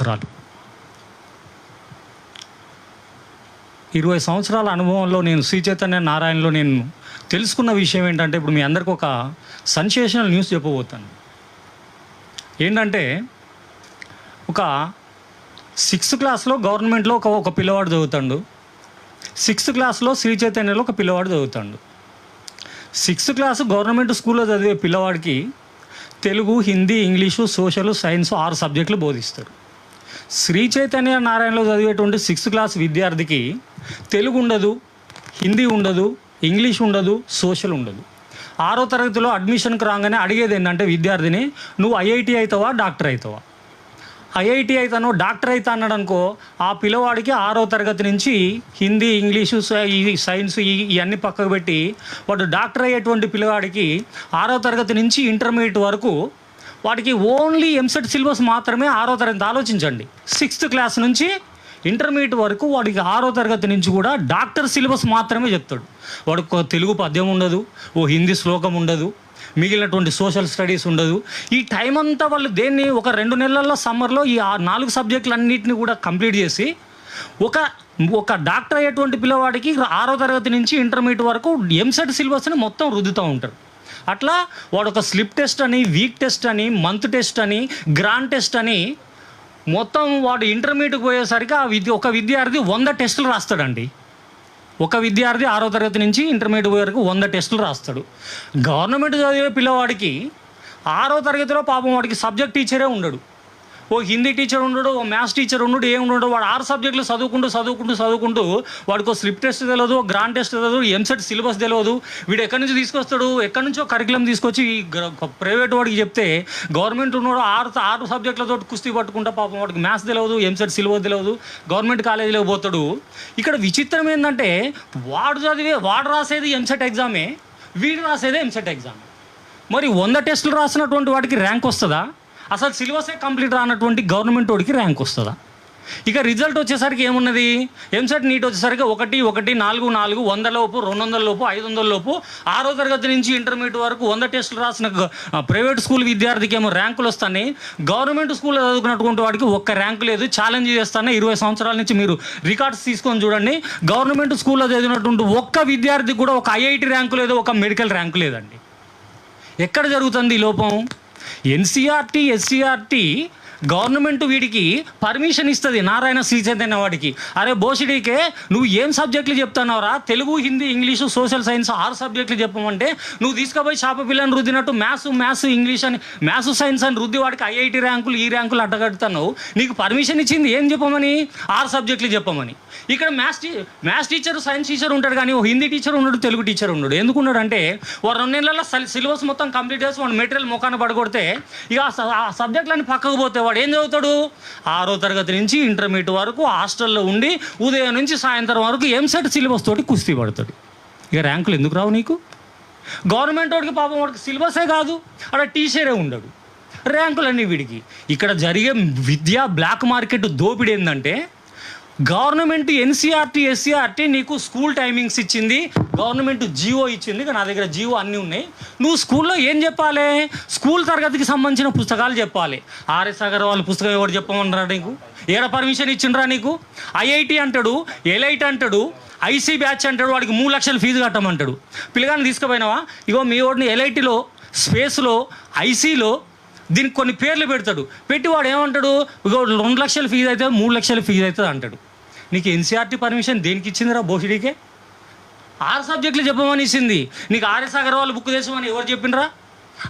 సంవత్సరాలు. ఇరవై సంవత్సరాల అనుభవంలో నేను శ్రీ చైతన్య నారాయణలో నేను తెలుసుకున్న విషయం ఏంటంటే ఇప్పుడు మీ అందరికి ఒక సన్సేషనల్ న్యూస్ చెప్పబోతాను. ఏంటంటే ఒక సిక్స్త్ క్లాస్లో గవర్నమెంట్లో ఒక ఒక పిల్లవాడు చదువుతాడు. సిక్స్త్ క్లాస్లో శ్రీ చైతన్యలో ఒక పిల్లవాడు చదువుతాడు. సిక్స్త్ క్లాస్ గవర్నమెంట్ స్కూల్లో చదివే పిల్లవాడికి Telugu Hindi English social science ఆరు సబ్జెక్టులు బోధిస్తారు. శ్రీ చైతన్య నారాయణలో చదివేటువంటి సిక్స్త్ క్లాస్ విద్యార్థికి తెలుగు ఉండదు హిందీ ఉండదు ఇంగ్లీష్ ఉండదు సోషల్ ఉండదు. ఆరో తరగతిలో అడ్మిషన్కి రాగానే అడిగేది ఏంటంటే విద్యార్థిని నువ్వు ఐఐటి అవుతావా డాక్టర్ అవుతావా ఐఐటి అయితాను డాక్టర్ అవుతా అన్నాడు అనుకో ఆ పిల్లవాడికి ఆరో తరగతి నుంచి హిందీ ఇంగ్లీషు ఈ సైన్స్ ఇవన్నీ పక్కకు పెట్టి వాడు డాక్టర్ అయ్యేటువంటి పిల్లవాడికి ఆరో తరగతి నుంచి ఇంటర్మీడియట్ వరకు వాడికి ఓన్లీ ఎంసెట్ సిలబస్ మాత్రమే ఆరో తరగతి ఆలోచించండి. సిక్స్త్ క్లాస్ నుంచి ఇంటర్మీడియట్ వరకు వాడికి ఆరో తరగతి నుంచి కూడా డాక్టర్ సిలబస్ మాత్రమే చెప్తాడు. వాడికి ఒక తెలుగు పద్యం ఉండదు ఓ హిందీ శ్లోకం ఉండదు మిగిలినటువంటి సోషల్ స్టడీస్ ఉండదు. ఈ టైం అంతా వాళ్ళు దేన్ని ఒక రెండు నెలల్లో సమ్మర్లో ఈ నాలుగు సబ్జెక్టులన్నింటినీ కూడా కంప్లీట్ చేసి ఒక ఒక డాక్టర్ అయ్యేటువంటి పిల్లవాడికి ఆరో తరగతి నుంచి ఇంటర్మీడియట్ వరకు ఎంసెట్ సిలబస్ని మొత్తం రుద్దుతూ ఉంటారు. అట్లా వాడు ఒక స్లిప్ టెస్ట్ అని వీక్ టెస్ట్ అని మంత్ టెస్ట్ అని గ్రాండ్ టెస్ట్ అని మొత్తం వాడు ఇంటర్మీడియట్కి పోయేసరికి ఆ విద్య ఒక విద్యార్థి వంద టెస్టులు రాస్తాడండి. ఒక విద్యార్థి ఆరో తరగతి నుంచి ఇంటర్మీడియట్ వరకు వంద టెస్టులు రాస్తాడు. గవర్నమెంట్ చదివే పిల్లవాడికి ఆరో తరగతిలో పాపం వాడికి సబ్జెక్ట్ టీచరే ఉండడు. ఓ హిందీ టీచర్ ఉండడు ఓ మ్యాథ్స్ టీచర్ ఉండడు ఏమి ఉండడు వాడు ఆరు సబ్జెక్టులు చదువుకుంటూ చదువుకుంటూ చదువుకుంటూ వాడికి ఓ స్లిప్ టెస్ట్ తెలియదు ఓ గ్రాండ్ టెస్ట్ తెలియదు ఎంసెట్ సిలబస్ తెలియదు వీడు ఎక్కడి నుంచి తీసుకొస్తాడు? ఎక్కడి నుంచో కరికులం తీసుకొచ్చి ఈ ప్రైవేట్ వాడికి చెప్తే గవర్నమెంట్ ఉన్నాడు ఆరు ఆరు సబ్జెక్టులతో కుస్తీ పట్టుకుంటా పాపం వాడికి మ్యాథ్స్ తెలియదు ఎంసెట్ సిలబస్ తెలియదు గవర్నమెంట్ కాలేజీలో పోతాడు. ఇక్కడ విచిత్రం ఏంటంటే వాడు చదివే వాడు రాసేది ఎంసెట్ ఎగ్జామే వీడు రాసేదే ఎంసెట్ ఎగ్జామ్ మరి వంద టెస్టులు రాసినటువంటి వాడికి ర్యాంక్ వస్తుందా? అసలు సిలబసే కంప్లీట్ రానటువంటి గవర్నమెంట్ వాడికి ర్యాంక్ వస్తుందా? ఇక రిజల్ట్ వచ్చేసరికి ఏమున్నది? ఎంసెట్ నీట్ వచ్చేసరికి ఒకటి ఒకటి నాలుగు నాలుగు వంద లోపు రెండు వందల లోపు ఐదు వందల లోపు ఆరో తరగతి నుంచి ఇంటర్మీడియట్ వరకు వంద టెస్టులు రాసిన ప్రైవేట్ స్కూల్ విద్యార్థికి ఏమో ర్యాంకులు వస్తాయి గవర్నమెంట్ స్కూల్లో చదువుకున్నటువంటి వాడికి ఒక్క ర్యాంకు లేదు. ఛాలెంజ్ చేస్తానే ఇరవై సంవత్సరాల నుంచి మీరు రికార్డ్స్ తీసుకొని చూడండి. గవర్నమెంట్ స్కూల్లో చదివినటువంటి ఒక్క విద్యార్థికి కూడా ఒక ఐఐటి ర్యాంకు లేదు ఒక మెడికల్ ర్యాంకు లేదండి. ఎక్కడ జరుగుతుంది ఈ లోపం? ఎన్సీఆర్టీ ఎస్సీఆర్టీ గవర్నమెంట్ వీడికి పర్మిషన్ ఇస్తుంది నారాయణ శ్రీచైతన్య వాడికి. అరే బోసిడీకే నువ్వు ఏం సబ్జెక్టులు చెప్తున్నావురా? Telugu Hindi English social science ఆరు సబ్జెక్టులు చెప్పమంటే నువ్వు తీసుకుపోయి చేప పిల్లని రుద్దినట్టు మ్యాథ్స్ మ్యాథ్స్ ఇంగ్లీష్ అని మ్యాథ్స్ సైన్స్ అని రుద్ది వాడికి ఐఐటి ర్యాంకులు ఈ ర్యాంకులు అడ్డగడుతున్నావు. నీకు పర్మిషన్ ఇచ్చింది ఏం చెప్పమని? ఆరు సబ్జెక్టులు చెప్పమని. ఇక్కడ మ్యాథ్స్ టీ మ్యాథ్స్ టీచర్ సైన్స్ టీచర్ ఉంటాడు కానీ ఓ హిందీ టీచర్ ఉన్నాడు తెలుగు టీచర్ ఉన్నాడు. ఎందుకు ఉన్నాడు అంటే వాడు రెండు నెలల్లో సిలబస్ మొత్తం కంప్లీట్ చేసి వాడు మెటీరియల్ ముఖాన పడగొడితే ఇక ఆ సబ్జెక్టులన్నీ పక్కకు పోతే వాడు ఏం చదువుతాడు? ఆరో తరగతి నుంచి ఇంటర్మీడియట్ వరకు హాస్టల్లో ఉండి ఉదయం నుంచి సాయంత్రం వరకు ఎంసెట్ సిలబస్ తోటి కుస్తీ పడతాడు. ఇక ర్యాంకులు ఎందుకు రావు నీకు? గవర్నమెంట్ వాడికి పాపం వాడికి సిలబసే కాదు. అక్కడ టీచరే ఉండడు. ర్యాంకులన్నీ వీడికి ఇక్కడ జరిగే విద్యా బ్లాక్ మార్కెట్ దోపిడీ ఏంటంటే గవర్నమెంట్ ఎన్సీఆర్టీ ఎస్సీఆర్టీ నీకు స్కూల్ టైమింగ్స్ ఇచ్చింది. గవర్నమెంట్ జియో ఇచ్చింది నా దగ్గర జియో అన్నీ ఉన్నాయి. నువ్వు స్కూల్లో ఏం చెప్పాలి? స్కూల్ తరగతికి సంబంధించిన పుస్తకాలు చెప్పాలి. ఆర్ఎస్ అగర్వాల్ పుస్తకం ఎవరు చెప్పమన్నారా నీకు? ఏడ పర్మిషన్ ఇచ్చిండ్రా నీకు? ఐఐటి అంటాడు ఎల్ఐటి అంటాడు ఐసీ బ్యాచ్ అంటాడు వాడికి మూడు లక్షలు ఫీజు కట్టమంటాడు. పిల్లగాని తీసుకుపోయినావా? ఇగో మీ వాడిని ఎల్ఐటీలో స్పేస్లో ఐసీలో దీనికి కొన్ని పేర్లు పెడతాడు. పెట్టి వాడు ఏమంటాడు? ఇగో రెండు లక్షల ఫీజు అయితే మూడు లక్షల ఫీజు అవుతుంది అంటాడు. నీకు ఎన్సీఆర్టీ పర్మిషన్ దేనికి ఇచ్చిందిరా బోసిడీకే ఆరు సబ్జెక్టులు చెప్పమని ఇచ్చింది నీకు ఆర్ఎస్ అగర్వాల్ బుక్ చేసామని ఎవరు చెప్పినరా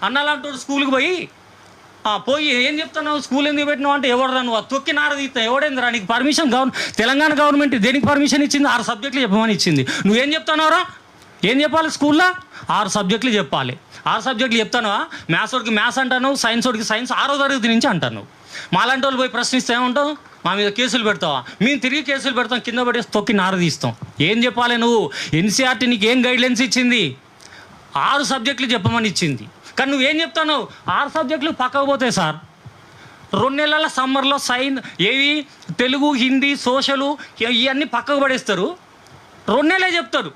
అన్నలాంటి స్కూల్కి పోయి పోయి ఏం చెప్తున్నావు? స్కూల్ ఎందుకు పెట్టినావు అంటే ఎవడరా నువ్వు? తొక్కి నార తీస్తావు ఎవడేందిరా? నీకు పర్మిషన్ గవర్న తెలంగాణ గవర్నమెంట్ దేనికి పర్మిషన్ ఇచ్చింది? ఆరు సబ్జెక్టులు చెప్పమని ఇచ్చింది. నువ్వేం చెప్తున్నావురా? ఏం చెప్పాలి స్కూల్లో? ఆరు సబ్జెక్టులు చెప్పాలి. ఆరు సబ్జెక్టులు చెప్తానువా? మ్యాథ్స్ వాడికి మ్యాథ్స్ అంటాను సైన్స్ వాడికి సైన్స్ ఆరో తరగతి నుంచి అంటాను మాలాంటి వాళ్ళు పోయి ప్రశ్నిస్తే ఏమంటావు? మా మీద కేసులు పెడతావా? మేము తిరిగి కేసులు పెడతాం కింద పడేసి తొక్కి నార తీస్తాం. ఏం చెప్పాలి నువ్వు? ఎన్సీఆర్టీ నీకు ఏం గైడ్లైన్స్ ఇచ్చింది? ఆరు సబ్జెక్టులు చెప్పమని ఇచ్చింది. కానీ నువ్వేం చెప్తాను? ఆరు సబ్జెక్టులు పక్కకు పోతాయి సార్. రెండు నెలల సమ్మర్లో సైన్ ఏవి? తెలుగు హిందీ సోషలు ఇవన్నీ పక్కకు పడేస్తారు. రెండు నెలలే చెప్తారు.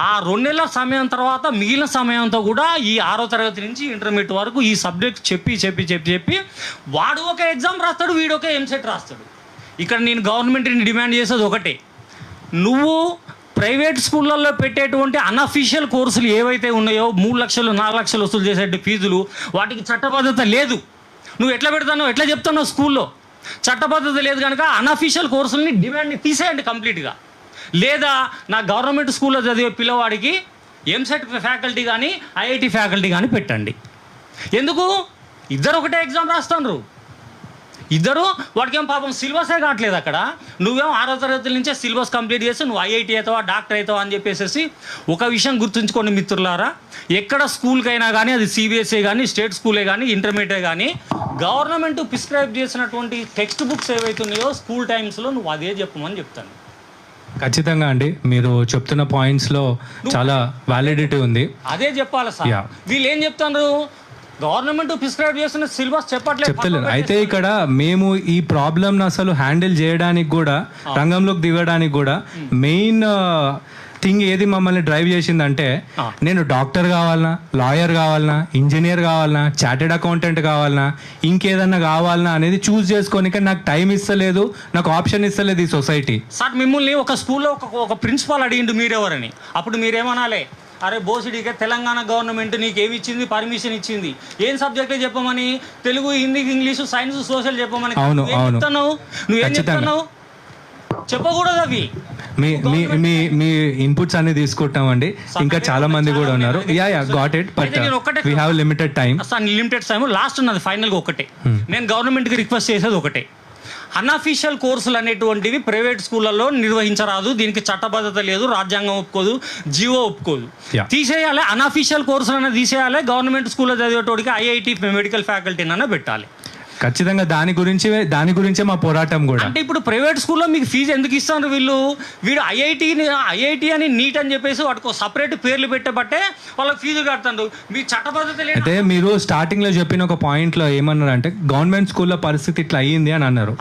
ఆ రెండు నెలల సమయం తర్వాత మిగిలిన సమయంతో కూడా ఈ ఆరో తరగతి నుంచి ఇంటర్మీడియట్ వరకు ఈ సబ్జెక్ట్ చెప్పి చెప్పి చెప్పి చెప్పి వాడు ఒక ఎగ్జామ్ రాస్తాడు వీడు ఒక ఎంసెట్ రాస్తాడు. ఇక్కడ నేను గవర్నమెంట్ని డిమాండ్ చేసేది ఒకటే. నువ్వు ప్రైవేట్ స్కూళ్ళల్లో పెట్టేటువంటి అన్అఫీషియల్ కోర్సులు ఏవైతే ఉన్నాయో మూడు లక్షలు నాలుగు లక్షలు వసూలు చేసేటువంటి ఫీజులు వాటికి చట్టబద్ధత లేదు. నువ్వు ఎట్లా పెడతానో ఎట్లా చెప్తానో స్కూల్లో? చట్టబద్ధత లేదు కనుక అన్అఫీషియల్ కోర్సుల్ని డిమాండ్ని తీసేయండి కంప్లీట్గా లేదా నా గవర్నమెంట్ స్కూల్లో చదివే పిల్లవాడికి ఎంసెట్ ఫ్యాకల్టీ కానీ ఐఐటి ఫ్యాకల్టీ కానీ పెట్టండి. ఎందుకు? ఇద్దరు ఒకటే ఎగ్జామ్ రాస్తున్నారు ఇద్దరు వాడికి పాపం సిలబసే కావట్లేదు అక్కడ. నువ్వేం ఆరో తరగతి నుంచే సిలబస్ కంప్లీట్ చేసి నువ్వు ఐఐటి అవుతావా డాక్టర్ అవుతావా అని చెప్పేసి ఒక విషయం గుర్తుంచుకోండి మిత్రులారా. ఎక్కడ స్కూల్కైనా కానీ అది సిబిఎస్ఈ కానీ స్టేట్ స్కూలే కానీ ఇంటర్మీడియట్ కానీ గవర్నమెంట్ ప్రిస్క్రైబ్ చేసినటువంటి టెక్స్ట్ బుక్స్ ఏవైతున్నాయో స్కూల్ టైమ్స్లో నువ్వు అదే చెప్పమని చెప్తాను. ఖచ్చితంగా అండి. మీరు చెప్తున్న పాయింట్స్లో చాలా వ్యాలిడిటీ ఉంది. అదే చెప్పాలి సార్. వీళ్ళు ఏం చెప్తారు గవర్నమెంట్ ప్రిస్క్రైబ్ చేసిన సిలబస్ చెప్పట్లేదు. చెప్తలేను అయితే ఇక్కడ మేము ఈ ప్రాబ్లమ్ని అసలు హ్యాండిల్ చేయడానికి కూడా రంగంలోకి దిగడానికి కూడా మెయిన్ థింగ్ ఏది మమ్మల్ని డ్రైవ్ చేసిందంటే. నేను డాక్టర్ కావాలనా లాయర్ కావాలనా ఇంజనీర్ కావాలనా చార్టెడ్ అకౌంటెంట్ కావాలనా ఇంకేదన్నా కావాలనా అనేది చూస్ చేసుకోనికి నాకు టైం ఇస్తలేదు నాకు ఆప్షన్ ఇస్తలేదు ఈ సొసైటీ. సార్ మిమ్మల్ని ఒక స్కూల్లో ఒక ఒక ప్రిన్సిపాల్ అడిగిండు మీరెవరని. అప్పుడు మీరేమనాలే? అరే బోసిడికే తెలంగాణ గవర్నమెంట్ నీకు ఏమి ఇచ్చింది? పర్మిషన్ ఇచ్చింది. ఏం సబ్జెక్ట్ చెప్పమని? Telugu Hindi English science social చెప్పమని అవును, నువ్వేం అవును. చెప్తున్నావు? నువ్వేం ఖచ్చితంగా. చెప్తున్నావు? చెప్పకూడదు అవి. మీ మీ మీ మీ ఇన్పుట్స్ అన్ని తీసుకుంటామండి ఇంకా చాలా మంది కూడా ఉన్నారు. Ya ya got it but అయితే నేను ఒక్కటే వీ హ్యావ్ లిమిటెడ్ టైం అసలు లిమిటెడ్ టైం లాస్ట్ ఉన్నది ఫైనల్గా ఒకటే. నేను గవర్నమెంట్కి రిక్వెస్ట్ చేసేది ఒకటే. అన్అఫీషియల్ కోర్సులు అనేటువంటివి ప్రైవేట్ స్కూళ్ళల్లో నిర్వహించరాదు. దీనికి చట్టబద్ధత లేదు. రాజ్యాంగం ఒప్పుకోదు. జీవో ఒప్పుకోదు. తీసేయాలి. అన్అఫీషియల్ కోర్సులు అనేది తీసేయాలి. గవర్నమెంట్ స్కూల్లో చదివేటోడికి ఐఐటి మెడికల్ ఫ్యాకల్టీ అన్న పెట్టాలి. ఖచ్చితంగా దాని గురించి దాని గురించే మా పోరాటం కూడా. అంటే ఇప్పుడు ప్రైవేట్ స్కూల్లో మీకు ఫీజు ఎందుకు ఇస్తారు వీళ్ళు? వీడు ఐఐటి ఐఐటి అని నీట్ అని చెప్పేసి వాటికి సపరేట్ పేర్లు పెట్టబట్టే వాళ్ళకి ఫీజు కడతారు మీ చట్టబద్ధత అయితే మీరు స్టార్టింగ్లో చెప్పిన ఒక పాయింట్లో ఏమన్నారు అంటే గవర్నమెంట్ స్కూల్లో పరిస్థితి ఇట్లా అయ్యింది అని అన్నారు.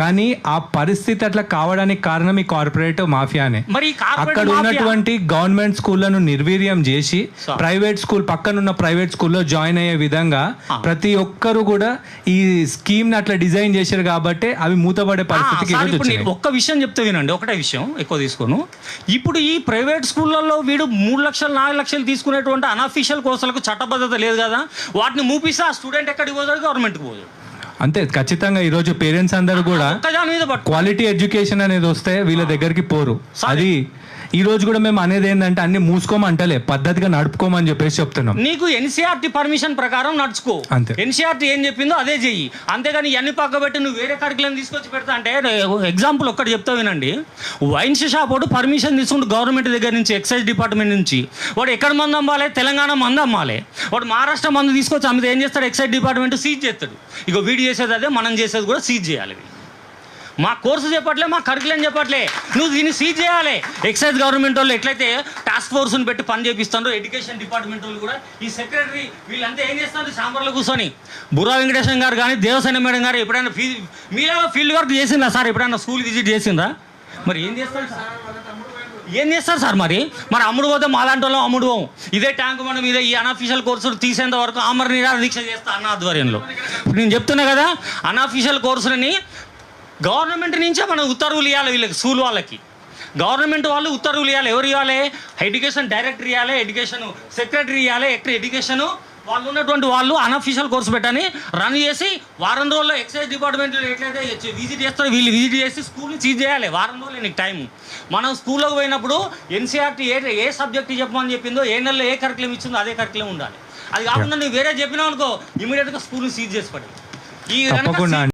కానీ ఆ పరిస్థితి అట్లా కావడానికి కారణం ఈ కార్పొరేట్ మాఫియానే. మరి అక్కడ ఉన్నటువంటి గవర్నమెంట్ స్కూళ్ళను నిర్వీర్యం చేసి. ప్రైవేట్ స్కూల్ పక్కనున్న ప్రైవేట్ స్కూల్లో జాయిన్ అయ్యే విధంగా. ప్రతి ఒక్కరు కూడా ఈ స్కీమ్ అట్లా డిజైన్ చేశారు కాబట్టి అవి మూతపడే పరిస్థితికి ఒక్క విషయం చెప్తే వినండి. ఒకటే విషయం ఎక్కువ తీసుకోను. ఇప్పుడు ఈ ప్రైవేట్ స్కూళ్ళల్లో వీడు మూడు లక్షలు నాలుగు లక్షలు తీసుకునేటువంటి అనఫీషియల్ కోర్సులకు చట్టబద్ధత లేదు కదా. వాటిని మూపిస్తే ఆ స్టూడెంట్ ఎక్కడికి పోతాడు? గవర్నమెంట్కి పోతాడు. అంతే ఖచ్చితంగా ఈరోజు పేరెంట్స్ అందరూ కూడా క్వాలిటీ ఎడ్యుకేషన్ అనేది వస్తే వీళ్ళ దగ్గరికి పోరు. అది ఈ రోజు కూడా మేము అనేది ఏంటంటే అన్ని మూసుకోమంటలే పద్ధతిగా నడుపుకోమని చెప్పేసి చెప్తున్నాం. నీకు ఎన్సీఆర్టీ పర్మిషన్ ప్రకారం నడుచుకో. అంతే. ఎన్సీఆర్టీ ఏం చెప్పిందో అదే చెయ్యి. అంతేగాని ఇవన్నీ పక్క పెట్టి నువ్వు వేరే కరికులం తీసుకొచ్చి పెడతా అంటే ఎగ్జాంపుల్ ఒక్కటి చెప్తా వినండి. వైన్స్ షాప్ వాడు పర్మిషన్ తీసుకుంటూ గవర్నమెంట్ దగ్గర నుంచి ఎక్సైజ్ డిపార్ట్మెంట్ నుంచి వాడు ఎక్కడ మంది అమ్మాలి? తెలంగాణ మంది అమ్మాలి. వాడు మహారాష్ట్ర మంది తీసుకొచ్చి అమ్మితే ఏం చేస్తాడు? ఎక్సైజ్ డిపార్ట్మెంట్ సీజ్ చేస్తాడు. ఇక వీడు చేసేది అదే మనం చేసేది కూడా సీజ్ చేయాలి. మా కోర్సు చెప్పట్లే మా కరికులం చెప్పట్లే నువ్వు దీన్ని సీజ్ చేయాలి. ఎక్సైజ్ గవర్నమెంట్ వాళ్ళు ఎట్లయితే టాస్క్ ఫోర్స్ని పెట్టి పని చేపిస్తారో ఎడ్యుకేషన్ డిపార్ట్మెంట్ వాళ్ళు కూడా ఈ సెక్రటరీ వీళ్ళంతా ఏం చేస్తారు? సాంబర్లో కూర్చొని. బుర్రా వెంకటేశ్వర గారు కానీ దేవసేన మేడం గారు ఎప్పుడైనా ఫీ మీలో ఫీల్డ్ వర్క్ చేసిందా సార్? ఎప్పుడైనా స్కూల్ విజిట్ చేసిందా మరి ఏం చేస్తారు సార్? ఏం చేస్తారు సార్ మరి? మరి అమ్ముడు పోతే మాలాంటి వాళ్ళం అమ్ముడు పోం. ఇదే ట్యాంక్ మనం ఇదే ఈ అనఫీషియల్ కోర్సులు తీసేంత వరకు ఆమర నిరాహార దీక్ష చేస్తా అన్న ఆధ్వర్యంలో. ఇప్పుడు నేను చెప్తున్నా కదా అనఫీషియల్ కోర్సులని గవర్నమెంట్ నుంచే మనం ఉత్తర్వులు ఇవ్వాలి వీళ్ళకి స్కూల్ వాళ్ళకి. గవర్నమెంట్ వాళ్ళు ఉత్తర్వులు ఇవ్వాలి ఎవరు ఇవ్వాలి? ఎడ్యుకేషన్ డైరెక్టర్ ఇవ్వాలి ఎడ్యుకేషన్ సెక్రటరీ ఇవ్వాలి ఎక్కడ ఎడ్యుకేషన్ వాళ్ళు ఉన్నటువంటి వాళ్ళు అన్అఫీషియల్ కోర్సు పెట్టని రన్ చేసి వారం రోజుల్లో ఎక్సైజ్ డిపార్ట్మెంట్ ఎట్లయితే విజిట్ చేస్తారో వీళ్ళు విజిట్ చేసి స్కూల్ని సీజ్ చేయాలి. వారం రోజులు నీకు టైం మనం స్కూల్లోకి పోయినప్పుడు ఎన్సీఆర్టీ ఏ ఏ సబ్జెక్ట్ చెప్పమని చెప్పిందో ఏ నెలలో ఏ కరికులం ఇచ్చిందో అదే కరికులం ఉండాలి. అది కాకుండా నువ్వు వేరే చెప్పినావు అనుకో ఇమీడియట్గా స్కూల్ని సీజ్ చేసి పడి. ఈ